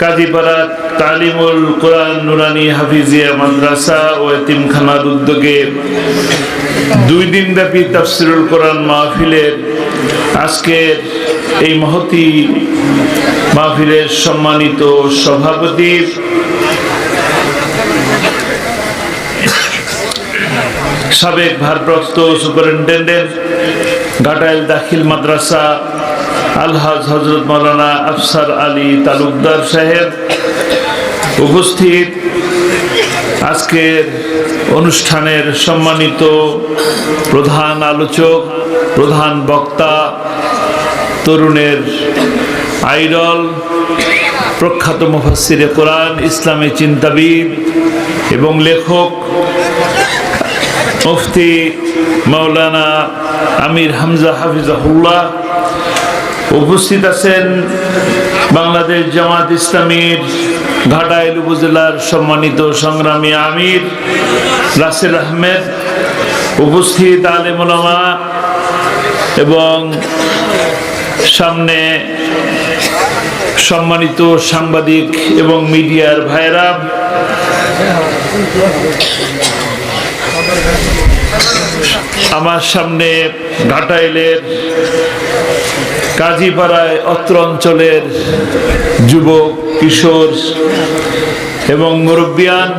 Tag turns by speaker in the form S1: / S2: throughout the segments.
S1: কাজীপাড়া তালিমুল কোরআন নুরানি হাফিজিয়া মাদ্রাসা ও এতিমখানার উদ্যোগে দুই দিন ব্যাপী তাফসিরুল কোরআন মাহফিলের আজকের এই মহতি মাহফিলের সম্মানিত সভাপতি সাবেক ভারপ্রাপ্ত সুপারিনটেন্ডেন্ট ঘাটাইল দাখিল মাদ্রাসা আলহাজ হজরত মৌলানা আফসার আলী তালুকদার সাহেব উপস্থিত আজকের অনুষ্ঠানের সম্মানিত প্রধান আলোচক, প্রধান বক্তা, তরুণের আইডল, প্রখ্যাত মুফাসিরে কোরআন, ইসলামী চিন্তাবিদ এবং লেখক মুফতি মাওলানা আমির হামজা হাফিজাহুল্লাহ উপস্থিত আছেন বাংলাদেশ জামাত ইসলামীর ঘাটাইল উপজেলার সম্মানিত সংগ্রামী আমির রাসেল আহমেদ, উপস্থিত আলেমুলামা এবং সামনে সম্মানিত সাংবাদিক এবং মিডিয়ার ভাইরা। আমার সামনে ঘাটাইলের কাজীপাড়ায় অত্র অঞ্চলের যুবক কিশোর এবং মুরব্বিয়ান,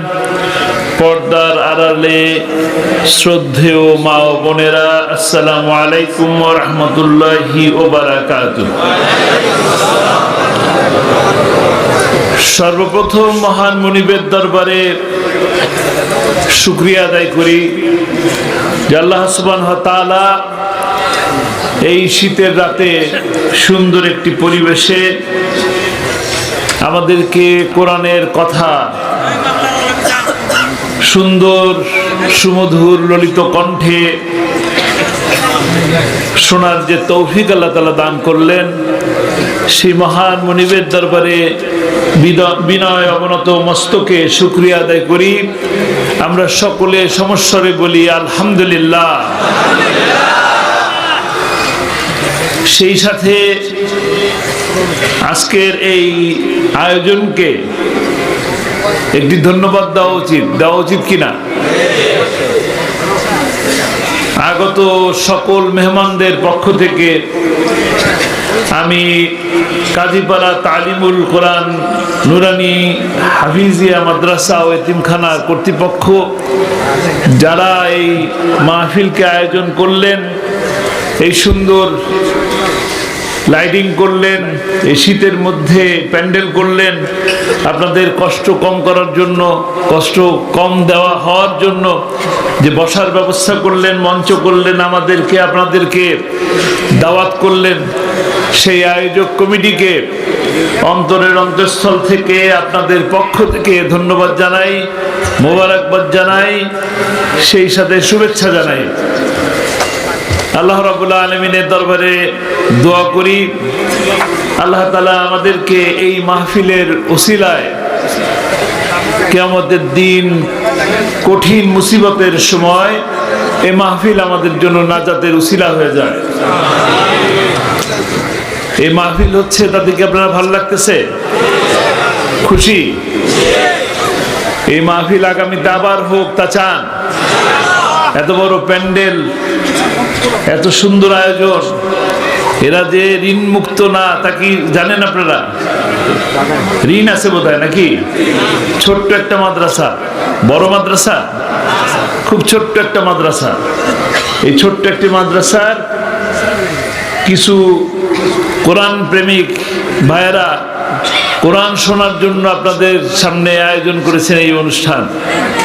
S1: পর্দার আড়ালে শ্রদ্ধেয় মা ও বোনেরা, আসসালামু আলাইকুম রহমতুল্লাহি ও বারাকাতু সর্বপ্রথম মহান মনিবের দরবারে শুক্রিয়া আদায় করি যে আল্লাহ সুবান তাআলা এই শীতের রাতে সুন্দর একটি পরিবেশে আমাদেরকে কোরআনের কথা, সুন্দর, সুমধুর, ললিত কণ্ঠে শোনার যে তৌফিক আল্লাহ তালা দান করলেন। সেই মহান মনিবের দরবারে বিনয় অবনত মস্তকে শুক্রিয়া আদায় করি। আমরা সকলে সমস্বরে বলি, আলহামদুলিল্লাহ। সেই সাথে আজকের এই আয়োজনকে একটি ধন্যবাদ দেওয়া উচিত। দেওয়া উচিত কিনা? আগত সকল মেহমানদের পক্ষ থেকে আমি কাজীপাড়া তালিমুল কোরআন নুরানি হাফিজিয়া মাদ্রাসা ও এতিমখানার কর্তৃপক্ষ, যারা এই মাহফিলকে আয়োজন করলেন, এই সুন্দর লাইটিং করলেন, এই শীতের মধ্যে প্যান্ডেল করলেন, আপনাদের কষ্ট কম করার জন্য, কষ্ট কম দেওয়া হওয়ার জন্য যে বসার ব্যবস্থা করলেন, মঞ্চ করলেন, আমাদেরকে, আপনাদেরকে দাওয়াত করলেন সেই আয়োজক কমিটিকে অন্তরের অন্তঃস্থল থেকে আপনাদের পক্ষ থেকে ধন্যবাদ জানাই, মোবারকবাদ জানাই, সেই সাথে শুভেচ্ছা জানাই। আল্লাহ রাবুল্লাহ আলমিনের দরবারে দোয়া করি, আল্লাহ তালা আমাদেরকে এই মাহফিলের ওসিলায় কেয়ামতের দিন কঠিন মুসিবতের সময় এই মাহফিল আমাদের জন্য নাজাতের উসিলা হয়ে যায়। এই মাহফিল হচ্ছে তাদেরকে আপনারা ভালো লাগতেছে? খুশি? এই মাহফিল আগামীতে আবার হোক, তা চান। এত বড় প্যান্ডেল, এত সুন্দর আয়োজন। এরা যে ঋণ মুক্ত না, তা কি জানেন আপনারা? ঋণ আছে বোধ নাকি? ছোট্ট একটা মাদ্রাসা। বড় মাদ্রাসা? খুব ছোট্ট একটা মাদ্রাসা। এই ছোট্ট একটি মাদ্রাসার কিছু কোরআন প্রেমিক ভাইয়েরা, কোরআন শোনার জন্য আপনাদের সামনে আয়োজন করেছেন এই অনুষ্ঠান।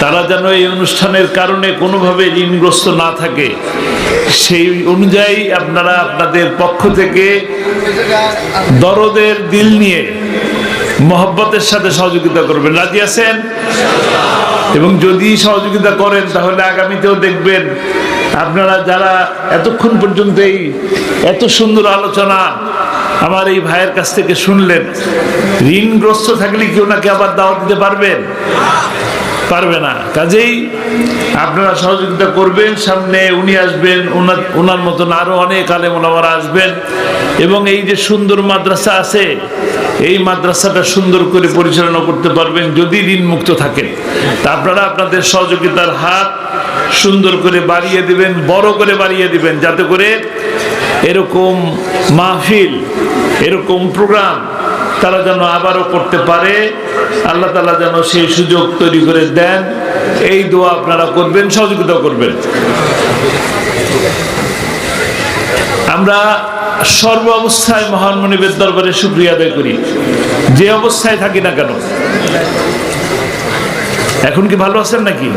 S1: তারা যেন এই অনুষ্ঠানের কারণে কোনোভাবে ঋণগ্রস্ত না থাকে। সেই অনুযায়ী আপনারা আপনাদের পক্ষ থেকে দরদের দিল নিয়ে মহব্বতের সাথে সহযোগিতা করবেন। রাজি আছেন? এবং যদি সহযোগিতা করেন, তাহলে আগামীতেও দেখবেন আপনারা যারা এতক্ষণ পর্যন্ত এই এত সুন্দর আলোচনা আমার এই ভাইয়ের কাছ থেকে শুনলেন, ঋণগ্রস্ত থাকলে কেউ নাকি আবার দাওয়াত দিতে পারবেন? পারবে না। কাজেই আপনারা সহযোগিতা করবেন, সামনে উনি আসবেন ওনার ওনার মতন আরও অনেক আলেম ওলামারা আসবেন। এবং এই যে সুন্দর মাদ্রাসা আছে, এই মাদ্রাসাটা সুন্দর করে পরিচালনা করতে পারবেন যদি ঋণ মুক্ত থাকেন। তা আপনারা আপনাদের সহযোগিতার হাত সুন্দর করে বাড়িয়ে দিবেন, বড় করে বাড়িয়ে দিবেন, যাতে করে এরকম মাহফিল, এরকম প্রোগ্রাম তারা যেন আবারও করতে পারে, আল্লাহ তালা যেন সেই সুযোগ তৈরি করে দেন। এই দোয়া আপনারা করবেন, সহযোগিতা করবেন। আমরা সর্ব অবস্থায় মহান মনিবের দরবারে শুক্রিয়া আদায় করি। যে অবস্থায় থাকি না কেন? এখন কি ভালো আছেন নাকি?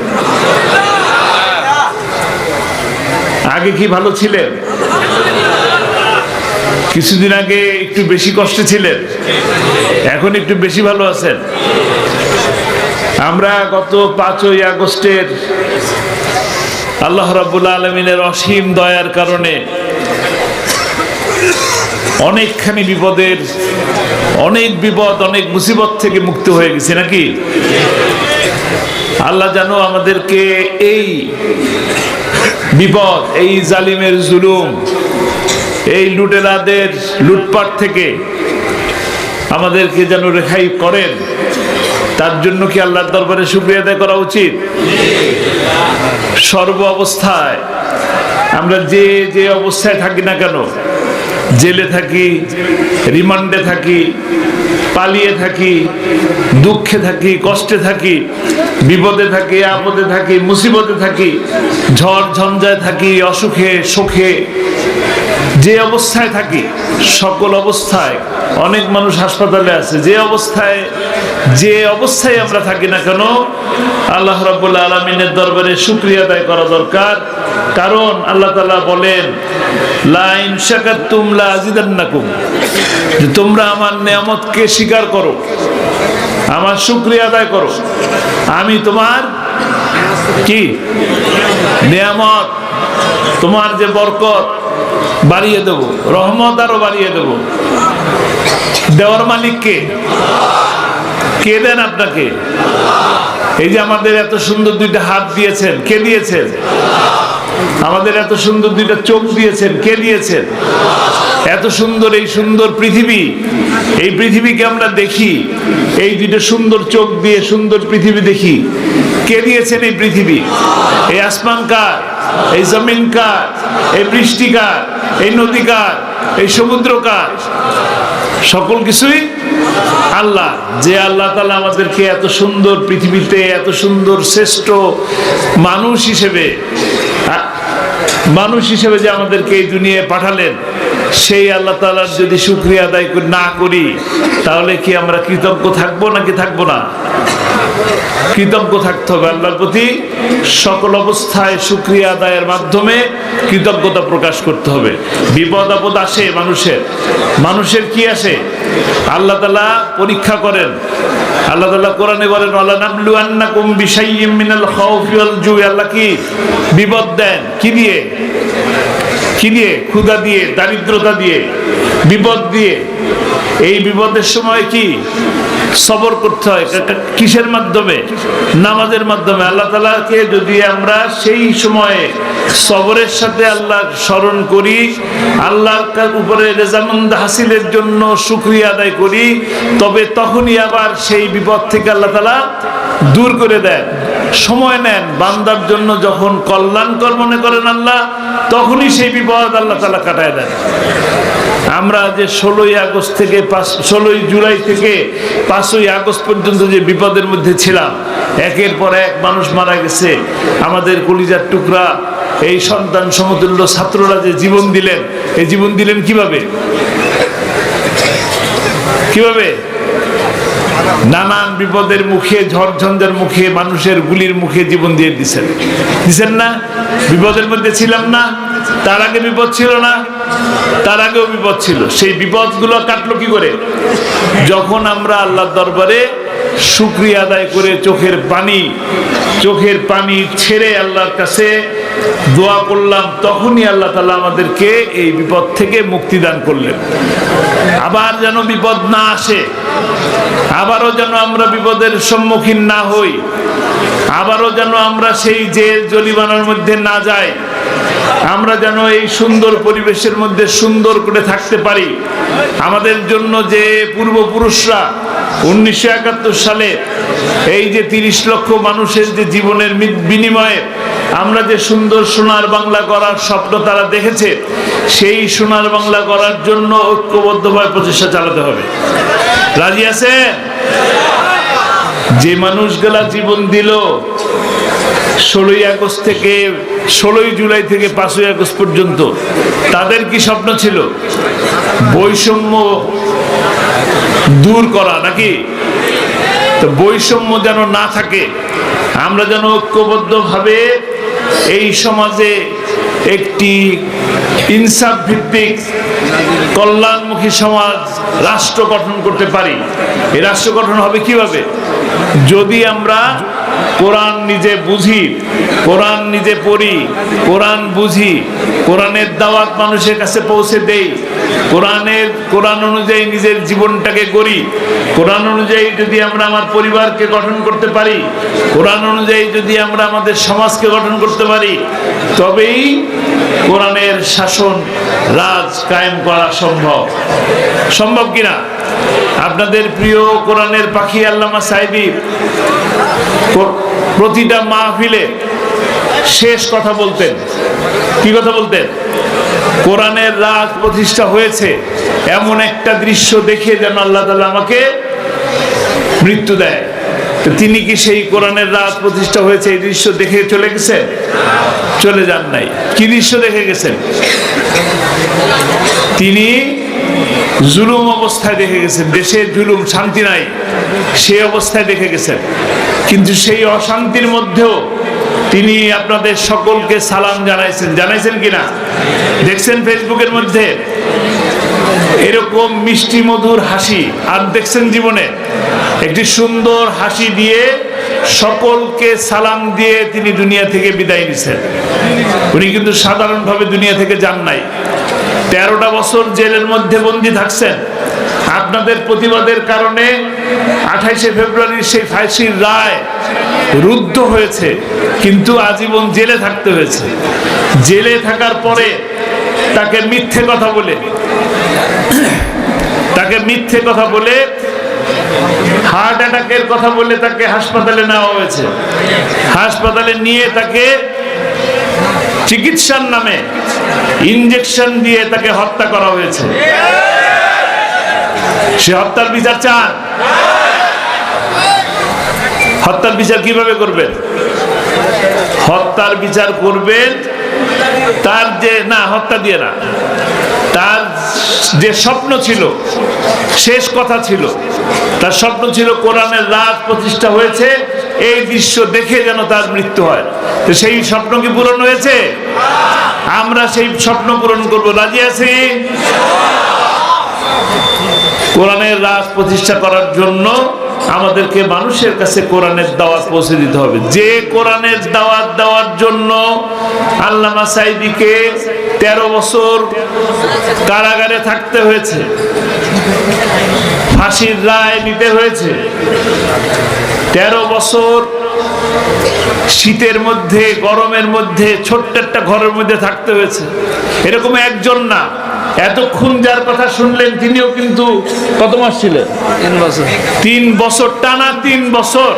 S1: আগে কি ভালো ছিলেন? কিছুদিন আগে একটু বেশি কষ্টে ছিলেন, এখন একটু বেশি ভালো আছেন। আমরা গত পাঁচই আগস্টের আল্লাহ রাবুল আলমিনের অসীম দয়ার কারণে অনেকখানি বিপদের, অনেক বিপদ, অনেক মুসিবত থেকে মুক্ত হয়ে গেছে, নাকি? আল্লাহ জানো আমাদেরকে এই বিপদ, এই জালিমের জুলুম, এই লুটেরাদের লুটপাট থেকে আমাদেরকে যেন রেখাই করেন, তার জন্য কি আল্লাহর দরবারে শুক্রিয়া আদায় করা উচিত? সর্ব অবস্থায় আমরা যে যে অবস্থায় থাকি না কেন, জেলে থাকি, রিমান্ডে থাকি, পালিয়ে থাকি দুঃখে থাকি, কষ্টে থাকি, বিপদে থাকি, আপদে থাকি, মুসিবতে থাকি, ঝড় ঝঞ্ঝায় থাকি, অসুখে, সুখে, যে অবস্থায় থাকি, সকল অবস্থায়, অনেক মানুষ হাসপাতালে আছে, যে অবস্থায় যে অবস্থায় আমরা থাকি না কেন, আল্লাহ রাবুল্লাহ আলমিনের দরবারে শুক্রিয়া আদায় করা দরকার। কারণ আল্লাহ তালা বলেন লাইন শাকার তুমলা আজিদান্নাকুম। যে তোমরা আমার নিয়ামতকে স্বীকার করো। আমার শুক্রিয়া আদায় করো। আমি তোমার কি? নিয়ামত, তোমার যে বরকত বাড়িয়ে দেব, রহমত আরও বাড়িয়ে দেব। দেওয়ার মালিক কে? কে দেন আপনাকে? এই যে আমাদের এত সুন্দর দুইটা হাত দিয়েছেন, কে দিয়েছেন? আমাদের এত সুন্দর দুইটা চোখ দিয়েছেন, কে দিয়েছেন? এত সুন্দর এই সুন্দর পৃথিবী, এই পৃথিবীকে আমরা দেখি, এই দুইটা সুন্দর চোখ দিয়ে সুন্দর পৃথিবী দেখি। কে দিয়েছেন এই পৃথিবী? এই আসমান কার? এই জমিন কার? এই বৃষ্টি কার? এই নদী কার? এই সমুদ্র কার? সকল কিছুই আল্লাহ। যে আল্লাহ তালা আমাদেরকে এত সুন্দর পৃথিবীতে, এত সুন্দর শ্রেষ্ঠ মানুষ হিসেবে মানুষ হিসেবে যে আমাদেরকে এই দুনিয়ায় পাঠালেন, সেই আল্লাহ তালার যদি শুক্রিয়া আদায় না করি, তাহলে কি আমরা কৃতজ্ঞ থাকব নাকি থাকব না? কৃতজ্ঞ থাকতে হবে আল্লাহর প্রতি। সকল অবস্থায় শুক্রিয়া আদায়ের মাধ্যমে কৃতজ্ঞতা প্রকাশ করতে হবে। বিপদ আপদ আসে মানুষের। মানুষের কি আসে? আল্লাহ তালা পরীক্ষা করেন আল্লাহ আল্লাহ কি বিপদ দেন? কি দিয়ে? কি দিয়ে ক্ষুধা দিয়ে, দারিদ্রতা দিয়ে, বিপদ দিয়ে। এই বিপদের সময় কি? সবর করতে হয়। কিসের মাধ্যমে? নামাজের মাধ্যমে। আল্লাহ তালাকে যদি আমরা সেই সময়ে সবরের সাথে আল্লাহ স্মরণ করি, আল্লাহর উপরে রেজামন্দ হাসিলের জন্য শুক্রিয়া আদায় করি, তবে তখনই আবার সেই বিপদ থেকে আল্লাহ তালা দূর করে দেন। সময় নেন বান্দার জন্য যখন কল্যাণকর মনে করেন আল্লাহ, তখনই সেই বিপদ আল্লাহ তালা কাটায় দেন। আমরা যে ষোলোই আগস্ট থেকে পাঁচ, ষোলোই জুলাই থেকে পাঁচই আগস্ট পর্যন্ত যে বিপদের মধ্যে ছিলাম, একের পর এক মানুষ মারা গেছে। আমাদের কলিজার টুকরা, এই সন্তান সমতুল্য ছাত্ররা যে জীবন দিলেন, এই জীবন দিলেন কীভাবে? কীভাবে? নানান বিপদের মুখে, ঝড়ঝঞ্ঝার মুখে, মানুষের গুলির মুখে জীবন দিয়ে দিছেন। দিছেন না? বিপদের মধ্যে ছিলাম না। তার আগে বিপদ ছিল না। তার আগেও বিপদ ছিল। সেই বিপদগুলো কাটলো কি করে? যখন আমরা আল্লাহর দরবারে শুক্রিয়া আদায় করে চোখের পানি চোখের পানি ছেড়ে আল্লাহর কাছে দোয়া করলাম, তখনই আল্লাহ তালা আমাদেরকে এই বিপদ থেকে মুক্তি দান করলেন। আবার যেন বিপদ না আসে, আবারও যেন আমরা বিপদের সম্মুখীন না হই, আবারও যেন আমরা সেই জেল জরিমানার মধ্যে না যাই। আমরা যেন এই সুন্দর পরিবেশের মধ্যে সুন্দর করে থাকতে পারি। আমাদের জন্য যে পূর্বপুরুষরা উনিশশো একাত্তর সালে এই যে তিরিশ লক্ষ মানুষের যে জীবনের বিনিময়ে আমরা যে সুন্দর সোনার বাংলা করার স্বপ্ন তারা দেখেছে, সেই সোনার বাংলা করার জন্য ঐক্যবদ্ধভাবে প্রচেষ্টা চালাতে হবে। রাজি আছে যে মানুষগুলা জীবন দিল ষোলোই আগস্ট থেকে, ষোলোই জুলাই থেকে পাঁচই আগস্ট পর্যন্ত তাদের কি স্বপ্ন ছিল? বৈষম্য দূর করা নাকি? তো বৈষম্য যেন না থাকে, আমরা যেন ঐক্যবদ্ধভাবে এই সমাজে একটি ইনসাফ ভিত্তিক কল্যাণমুখী সমাজ রাষ্ট্র গঠন করতে পারি। এই রাষ্ট্র গঠন হবে কীভাবে? যদি আমরা কোরআন নিজে বুঝি, কোরআন নিজে পড়ি, কোরআন বুঝি, কোরআনের দাওয়াত মানুষের কাছে পৌঁছে দেই, কোরআনের, কোরআন অনুযায়ী নিজের জীবনটাকে গড়ি, কোরআন অনুযায়ী যদি আমরা আমার পরিবারকে গঠন করতে পারি, কোরআন অনুযায়ী যদি আমরা আমাদের সমাজকে গঠন করতে পারি, তবেই কোরআনের শাসন রাজ কায়েম করা সম্ভব। সম্ভব কিনা? আপনাদের প্রিয় কোরআনের পাখি আল্লামা সাহেবী, প্র- প্রতিটা মাহফিলে শেষ কথা বলতেন। কি কথা বলতেন? কোরআনের রাজ প্রতিষ্ঠা হয়েছে, এমন একটা দৃশ্য দেখে যেন আল্লাহ তালা আমাকে মৃত্যু দেয়। তিনি কি সেই কোরআনের রাত প্রতিষ্ঠা হয়েছে এই দৃশ্য দেখে চলে গেছেন? চলে যান নাই। কি দৃশ্য দেখে গেছেন? তিনি জুলুম অবস্থায় দেখে গেছেন, দেশে জুলুম, শান্তি নাই। সেই অবস্থায় দেখে গেছেন। কিন্তু সেই অশান্তির মধ্যেও তিনি আপনাদের সকলকে সালাম জানাইছেন। জানাইছেন কিনা? দেখছেন ফেসবুকের মধ্যে? এরকম মিষ্টি মধুর হাসি। আর দেখছেন জীবনে? একটি সুন্দর হাসি দিয়ে সকলকে সালাম দিয়ে তিনি দুনিয়া থেকে বিদায় নিছেন। উনি কিন্তু সাধারণভাবে দুনিয়া থেকে যান নাই। তেরোটা বছর জেলের মধ্যে বন্দি থাকছেন। আপনাদের প্রতিবাদের কারণে আঠাইশে ফেব্রুয়ারির সেই ফাঁসির রায় রুদ্ধ হয়েছে, কিন্তু আজীবন জেলে থাকতে হয়েছে। জেলে থাকার পরে তাকে মিথ্যে কথা বলে, তাকে মিথ্যে কথা বলে, হার্ট অ্যাটাকের কথা বলে তাকে হাসপাতালে নেওয়া হয়েছে। হাসপাতালে নিয়ে তাকে চিকিৎসার নামে ইনজেকশন দিয়ে তাকে হত্যা করা হয়েছে। সে হত্যার বিচার চান হত্যার বিচার কীভাবে করবেন? হত্যার বিচার করবেন তার যে, না, হত্যা দিয়ে না। তার যে স্বপ্ন ছিল, শেষ কথা ছিল। তার স্বপ্ন ছিল কোরআনের রাত প্রতিষ্ঠা হয়েছে। এই দৃশ্য দেখে যেন তার মৃত্যু হয়। তো সেই স্বপ্ন কি পূরণ হয়েছে? আমরা সেই স্বপ্ন পূরণ করব। রাজি আছি? কোরআনের রাজ প্রতিষ্ঠা করার জন্য আমাদেরকে মানুষের কাছে কোরআনের দাওয়াত পৌঁছে দিতে হবে। যে কোরআনের দাওয়াত দেওয়ার জন্য আল্লামা সাইদিকে তেরো বছর কারাগারে থাকতে হয়েছে। ফাঁসির রায় নিতে হয়েছে। তেরো বছর শীতের মধ্যে গরমের মধ্যে ছোট্ট একটা ঘরের মধ্যে থাকতে হয়েছে। এরকম একজন না। এতক্ষণ যার কথা শুনলেন তিনিও কিন্তু কত মাস ছিলেন?
S2: তিন বছর।
S1: তিন বছর টানা তিন বছর।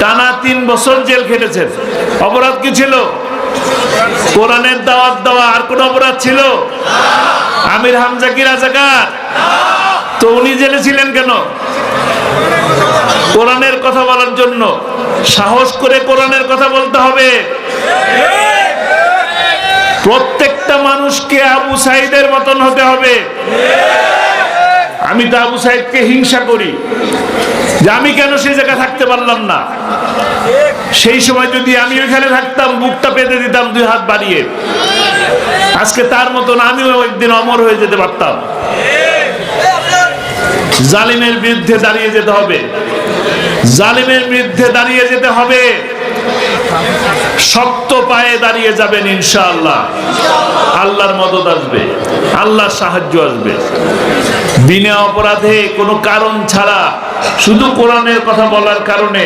S1: টানা তিন বছর জেল খেটেছেন। অপরাধ কি ছিল? কোরআনের দাওয়াত দেওয়া আর কোন অপরাধ ছিল? আমির হামজা কি রাজাকার? তো উনি জেলে ছিলেন কেন? কোরআনের কথা বলার জন্য। সাহস করে কোরআনের কথা বলতে হবে। প্রত্যেকটা মানুষকে আবু সাইদের মতন হতে হবে। আমি তো আবু সাইদকে হিংসা করি। যে আমি কেন সেই জায়গায় থাকতে পারলাম না? সেই সময় যদি আমি ওইখানে থাকতাম, বুকটা পেতে দিতাম, দুই হাত বাড়িয়ে। আজকে তার মতন আমিও একদিন অমর হয়ে যেতে পারতাম। জালিমের বিরুদ্ধে দাঁড়িয়ে যেতে হবে। জালিমের বিরুদ্ধে দাঁড়িয়ে যেতে হবে। শক্ত পায়ে দাঁড়িয়ে যাবেন ইনশাআল্লাহ। আল্লাহর মদত আসবে, আল্লাহর সাহায্য আসবে। বিনা অপরাধে কোনো কারণ ছাড়া, শুধু কোরআনের কথা বলার কারণে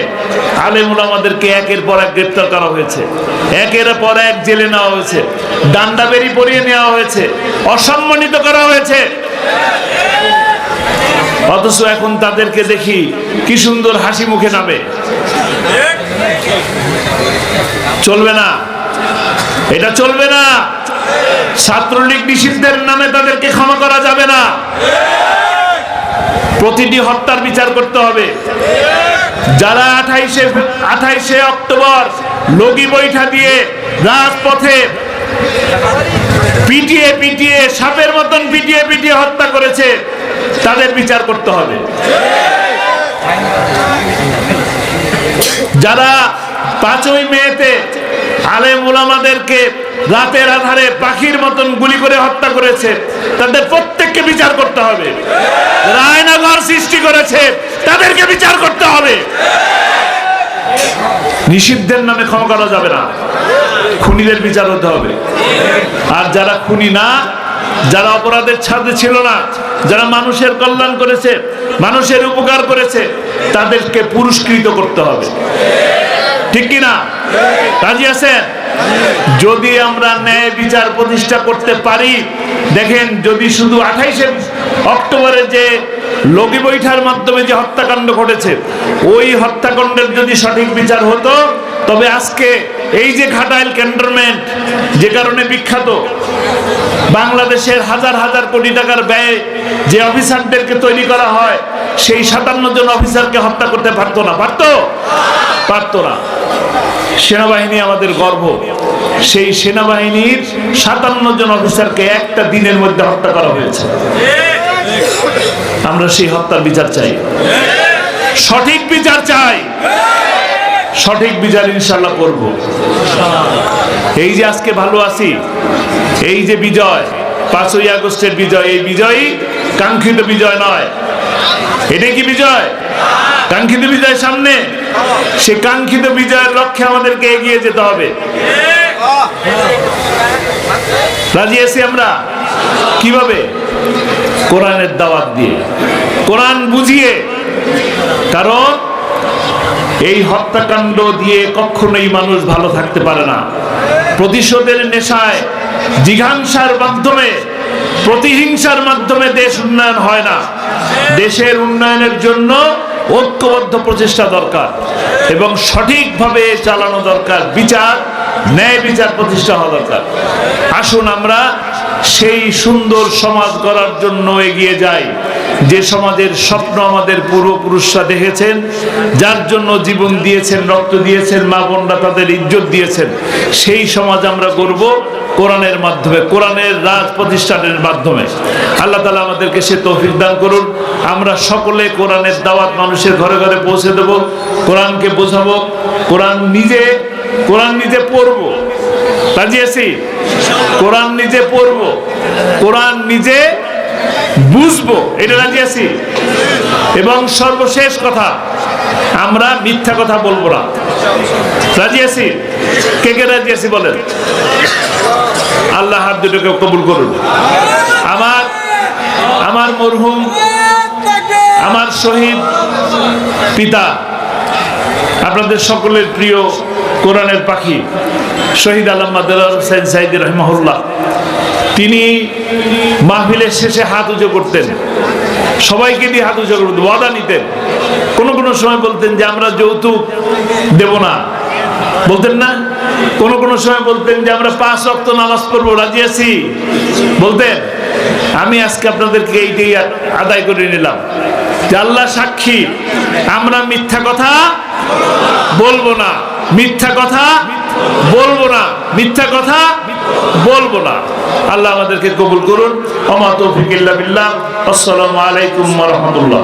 S1: আলেমুল আমাদেরকে একের পর এক গ্রেপ্তার করা হয়েছে। একের পর এক জেলে নেওয়া হয়েছে, ডান্ডা বেরি পরিয়ে নেওয়া হয়েছে, অসম্মানিত করা হয়েছে। অথচ এখন তাদেরকে দেখি কি সুন্দর হাসি মুখে নামে। চলবে না। এটা চলবে না। ছাত্রলীগ নিষিদ্ধের নামে তাদেরকে ক্ষমা করা যাবে না। প্রতিটি হত্যার বিচার করতে হবে। যারা আঠাইশে আঠাইশে অক্টোবর লগি বৈঠা দিয়ে রাজপথে পিটিয়ে পিটিয়ে সাপের মতন পিটিয়ে পিটিয়ে হত্যা করেছে তাদের বিচার করতে হবে। যারা পাঁচই মেতে আলেম ওলামাদেরকে রাতের আধারে পাখির মতন গুলি করে হত্যা করেছে, তাদের প্রত্যেককে বিচার করতে হবে। রায়নগর সৃষ্টি করেছে, তাদেরকে বিচার করতে হবে। নিষিদ্ধের নামে ক্ষমা করা যাবে না। খুনিদের বিচার হতে হবে। আর যারা খুনি না যারা অপরাধের ছাদে ছিল না, যারা মানুষের কল্যাণ করেছে, মানুষের উপকার করেছে, তাদেরকে পুরস্কৃত করতে হবে। ঠিক কি না? রাজি আছেন? যদি আমরা ন্যায় বিচার প্রতিষ্ঠা করতে পারি, দেখেন যদি শুধু আঠাইশে অক্টোবরে যে লগি বৈঠার মাধ্যমে যে হত্যাকাণ্ড ঘটেছে, ওই হত্যাকাণ্ডের যদি সঠিক বিচার হতো তবে আজকে এই যে ঘাটাইল ক্যান্টনমেন্ট, যে কারণে বিখ্যাত, বাংলাদেশের হাজার হাজার কোটি টাকার ব্যয়ে যে অফিসারদেরকে তৈরি করা হয়, সেই সাতান্ন জন অফিসারকে হত্যা করতে পারতো না। পারতো? পারতো না। সেনাবাহিনী আমাদের গর্ব। সেই সেনাবাহিনীর সাতান্ন জন অফিসারকে একটা দিনের মধ্যে হত্যা করা হয়েছে। আমরা সেই হত্যার বিচার চাই। সঠিক বিচার চাই। সঠিক বিচার ইনশাল্লাহ করব। এই যে আজকে ভালো আছি এই যে বিজয় পাঁচই আগস্টের বিজয় এই বিজয়ই কাঙ্ক্ষিত বিজয় নয়। এটা কি বিজয়? কাঙ্ক্ষিত বিজয় সামনে? সে কাঙ্ক্ষিত বিজয়ের লক্ষ্যে আমাদেরকে এগিয়ে যেতে হবে। রাজি আছি আমরা? কীভাবে? কোরআনের দাওয়াত দিয়ে। কোরআন বুঝিয়ে কারণ এই হত্যাকাণ্ড দিয়ে কখনোই মানুষ ভালো থাকতে পারে না। প্রতিশোধের নেশায়, জিঘাংসার মাধ্যমে, প্রতিহিংসার মাধ্যমে দেশ উন্নয়ন হয় না। দেশের উন্নয়নের জন্য ঐক্যবদ্ধ প্রচেষ্টা দরকার এবং সঠিকভাবে চালানো দরকার বিচার ন্যায় বিচার প্রতিষ্ঠা হওয়া দরকার। আসুন আমরা সেই সুন্দর সমাজ গড়ার জন্য এগিয়ে যাই। যে সমাজের স্বপ্ন আমাদের পূর্বপুরুষরা দেখেছেন, যার জন্য জীবন দিয়েছেন, রক্ত দিয়েছেন, মা বোনরা তাদের ইজ্জত দিয়েছেন, সেই সমাজ আমরা গড়ব কোরআনের মাধ্যমে, কোরআনের রাজ প্রতিষ্ঠানের মাধ্যমে। আল্লাহ তালা আমাদেরকে সে তৌফিক দান করুন। আমরা সকলে কোরআনের দাওয়াত মানুষের ঘরে ঘরে পৌঁছে দেব, কোরআনকে বোঝাবো, কোরআন নিজে কোরআন নিজে পড়ব। রাজি কোরআন নিজে পড়ব। কোরআন নিজে বুঝব। এটা রাজি এবং সর্বশেষ কথা, আমরা মিথ্যা কথা বলব না। রাজি কে কে রাজি বলেন? আল্লাহ হাত দুটোকে কবুল করুন। আমার আমার মরহুম, আমার শহীদ পিতা, আপনাদের সকলের প্রিয় কোরআনের পাখি শহীদ দেলার হোসেন সাইদি রহমাহুল্লাহ। তিনি মাহফিলের শেষে হাত উঁচু করতেন। সবাইকে দিয়ে হাত উঁচু করতেন, ওয়াদা নিতেন। কোনো কোনো সময় বলতেন যে, আমরা যৌতুক দেব না। বলতেন না? কোন কোন সময় বলতেন যে, আমরা পাঁচ রক্ত নামাজ পড়ব, রাজি আছি? বলতেন, আমি আজকে আপনাদেরকে এইটাই আদায় করে নিলাম। আল্লাহ সাক্ষী, আমরা মিথ্যা কথা বলব না। মিথ্যা কথা বলব না। মিথ্যা কথা বলব না। আল্লাহ আমাদেরকে কবুল করুন। আমার তো ফিকিল্লা বিল্লাহ। আসসালামু আলাইকুম রাহমাতুল্লাহ।